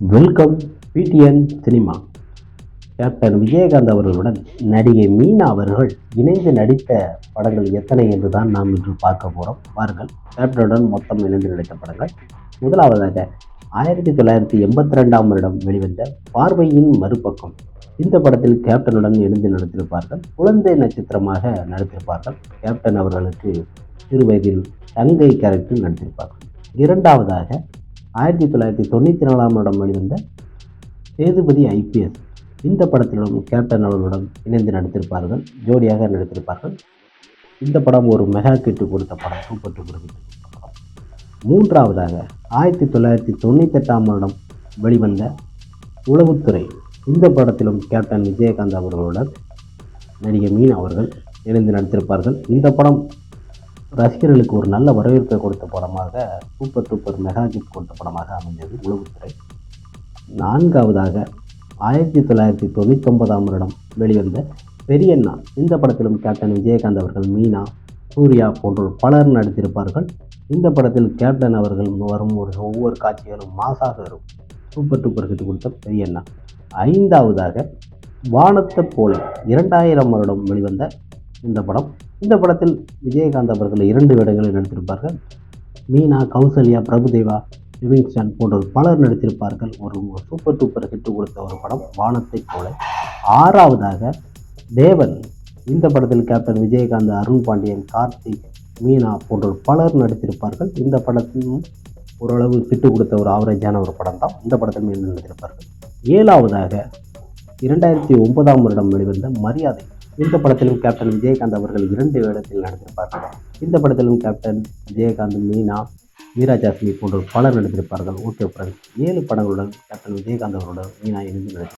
Welcome PTN cinema Captain Vijayakanth அவர்களுடன் நடிகை மீனா அவர்கள் இணைந்து நடித்த படங்கள் எத்தனை என்று தான் நாம் இன்று பார்க்க போகிறோம் பாருங்கள் கேப்டனுடன் மொத்தம் இணைந்து நடித்த படங்கள். முதலாவதாக ஆயிரத்தி தொள்ளாயிரத்தி எண்பத்தி ரெண்டாம் வருடம் வெளிவந்த பார்வையின் மறுபக்கம். இந்த படத்தில் கேப்டனுடன் இணைந்து நடித்திருப்பார்கள். குழந்தை நட்சத்திரமாக நடித்திருப்பார்கள். கேப்டன் அவர்களுக்கு சிறு வயதில் தங்கை கேரக்டரில் நடித்திருப்பார்கள். இரண்டாவதாக ஆயிரத்தி தொள்ளாயிரத்தி தொண்ணூற்றி நாலாம் வருடம் வெளிவந்த சேதுபதி ஐபிஎஸ் இந்த படத்திலும் கேப்டன் அவர்களுடன் இணைந்து நடித்திருப்பார்கள் ஜோடியாக நடித்திருப்பார்கள். இந்த படம் ஒரு மெகா கிட்டு கொடுத்த படம் சூப்பர் டூப்பர் கொடுத்த படம். மூன்றாவதாக ஆயிரத்தி தொள்ளாயிரத்தி தொண்ணூத்தெட்டாம் வருடம் வெளிவந்த உளவுத்துறை. இந்த படத்திலும் கேப்டன் விஜயகாந்த் அவர்களுடன் நடிகை மீன் அவர்கள் இணைந்து நடித்திருப்பார்கள். இந்த படம் ரசிகர்களுக்கு ஒரு நல்ல வரவேற்பை கொடுத்த படமாக சூப்பர் டூப்பர் மெகா கிட் கொடுத்த படமாக அமைந்தது உளவுத்துறை நான்காவதாக ஆயிரத்தி தொள்ளாயிரத்தி தொண்ணூத்தொன்பதாம் வருடம் வெளிவந்த பெரியண்ணா இந்த படத்திலும் கேப்டன் விஜயகாந்த் அவர்கள் மீனா சூர்யா போன்றோர் பலர் நடித்திருப்பார்கள். இந்த படத்தில் கேப்டன் அவர்கள் வரும் ஒரு ஒவ்வொரு காட்சிகளும் மாசாக வரும். சூப்பர் டூப்பர் ஹிட் கொடுத்த பெரியண்ணா ஐந்தாவதாக வானத்தை போல இரண்டாயிரம் வருடம் வெளிவந்த இந்த படம் இந்த படத்தில் விஜயகாந்த் அவர்கள் இரண்டு வேடங்களில் நடித்திருப்பார்கள். மீனா கௌசல்யா பிரபுதேவா லிவிங்ஸ்டன் போன்றோர் பலர் நடித்திருப்பார்கள். ஒரு சூப்பர் டூப்பர் ஹிட் கொடுத்த ஒரு படம் வானத்தை போல. ஆறாவதாக தேவன். இந்த படத்தில் கேப்டன் விஜயகாந்த் அருண் பாண்டியன் கார்த்திக் மீனா போன்றோர் பலர் நடித்திருப்பார்கள். இந்த படத்திலும் ஓரளவு ஹிட்டு கொடுத்த ஒரு ஆவரேஜான ஒரு படம் தான் இந்த படத்தில் மீண்டும் நடித்திருப்பார்கள். ஏழாவதாக இரண்டாயிரத்தி ஒன்பதாம் வருடம் வெளிவந்த மரியாதை. இந்த படத்திலும் கேப்டன் விஜயகாந்த் அவர்கள் இரண்டு வேடத்தில் நடித்திருப்பார்கள் இந்த படத்திலும் கேப்டன் விஜயகாந்த் மீனா மீரா ஜாஸ்மி போன்ற பலர் நடித்திருப்பார்கள். ஓகே ஃப்ரெண்ட்ஸ் ஏழு படங்களுடன் கேப்டன் விஜயகாந்த் அவர்களுடன் மீனா இணைந்து நடித்தார்.